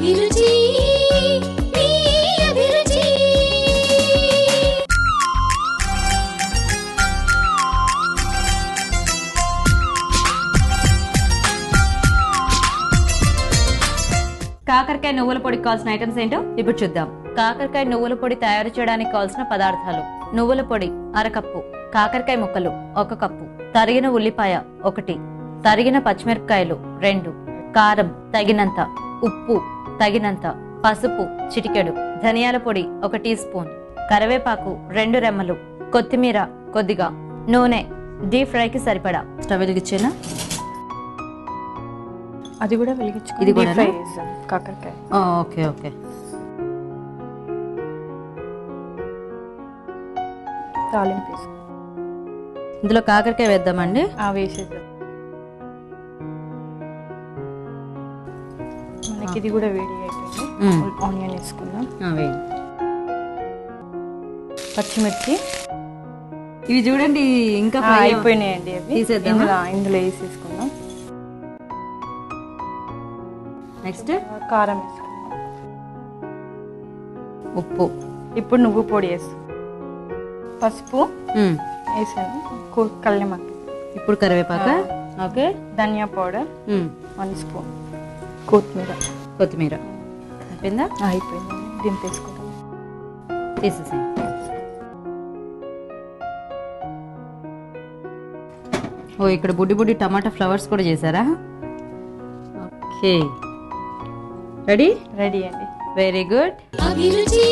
అభిరుచి కాకరకాయ నువ్వుల పొడికి కావాల్సిన ఐటమ్స్ ఏంటో ఇప్పుడు చూద్దాం. కాకరకాయ నువ్వుల పొడి తయారు చేయడానికి కావాల్సిన పదార్థాలు. నువ్వుల పొడి అరకప్పు కాకరకాయ ముక్కలు ఒక కప్పు తరిగిన ఉల్లిపాయ ఒకటి తరిగిన పచ్చిమిరపకాయలు రెండు కారం తగినంత ఉప్పు తగినంత పసుపు చిటికెడు ధనియాల పొడి ఒక టీ స్పూన్ కరివేపాకు రెండు రెమ్మలు కొత్తిమీర కొద్దిగా నూనె డీప్ ఫ్రైకి సరిపడా. స్టవ్ వెలిగించేనా? అది కూడా వెలిగించుకొని ఇది కాకరకాయ. Okay okay. తాలింపు ఇందులో కాకరకాయ వేద్దామండి. ఆ వేసేద్దాం. మనకి ఇది కూడా వేడి అయిపోయింది. ఆనియన్ వేసుకుందాం. పచ్చిమిర్చి. ఇవి చూడండి ఇంకా అయిపోయినాయండి? ఇందులో ఇందులో వేసేసుకుందాం. నెక్స్ట్ కారం వేసుకుందాం. ఉప్పు. ఇప్పుడు నువ్వు పొడి వేస్తాం పసుపు. వేసాను. కు- కల్యమాకు ఇప్పుడు కరివేపాక? ఓకే. ధనియా పౌడర్. One spoon. కొత్తిమీర. కొత్తిమీర. అయిపోయిందా? అయిపోయింది. దింపేసుకుంటాం తీసేసాయి. ఓ ఇక్కడ బుడ్డి బుడ్డి టమాటా ఫ్లవర్స్ కూడా చేశారా? ఓకే. రెడీ? రెడీ అండి. వెరీ గుడ్ అభిరుచి